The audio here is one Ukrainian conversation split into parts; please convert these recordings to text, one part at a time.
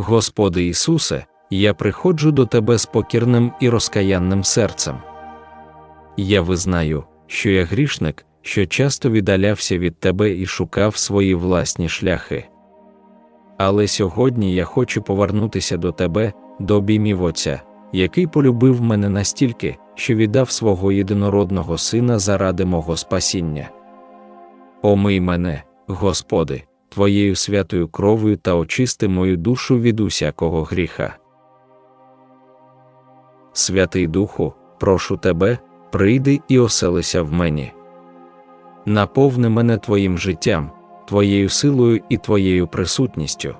Господи Ісусе, я приходжу до Тебе з покірним і розкаянним серцем. Я визнаю, що я грішник, що часто віддалявся від Тебе і шукав свої власні шляхи. Але сьогодні я хочу повернутися до Тебе, до обіймів Отця, який полюбив мене настільки, що віддав свого єдинородного Сина заради мого спасіння. Омий мене, Господи, Твоєю святою кров'ю та очисти мою душу від усякого гріха. Святий Духу, прошу Тебе, прийди і оселися в мені. Наповни мене Твоїм життям, Твоєю силою і Твоєю присутністю.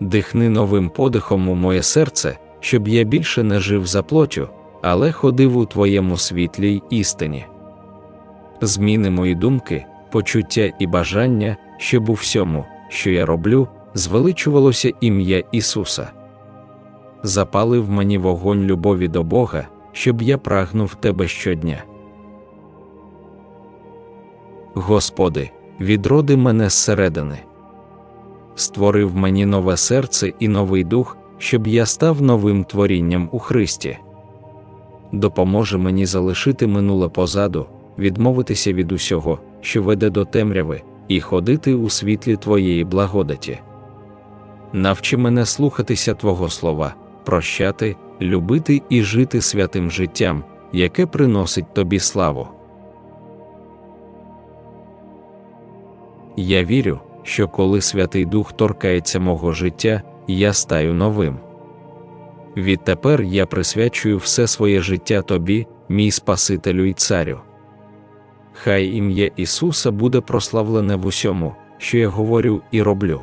Дихни новим подихом у моє серце, щоб я більше не жив за плотю, але ходив у Твоєму світлі й істині. Зміни мої думки, почуття і бажання, щоб у всьому, що я роблю, звеличувалося ім'я Ісуса. Запали в мені вогонь любові до Бога, щоб я прагнув Тебе щодня. Господи, відроди мене зсередини. Створи в мені нове серце і новий дух, щоб я став новим творінням у Христі. Допоможи мені залишити минуле позаду, відмовитися від усього, що веде до темряви, і ходити у світлі Твоєї благодаті. Навчи мене слухатися Твого слова, прощати, любити і жити святим життям, яке приносить Тобі славу. Я вірю, що коли Святий Дух торкається мого життя, я стаю новим. Відтепер я присвячую все своє життя Тобі, мій Спасителю і Царю. Хай ім'я Ісуса буде прославлене в усьому, що я говорю і роблю.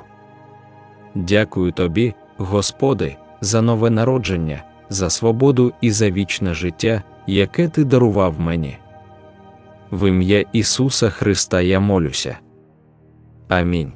Дякую Тобі, Господи, за нове народження, за свободу і за вічне життя, яке Ти дарував мені. В ім'я Ісуса Христа я молюся. Амінь.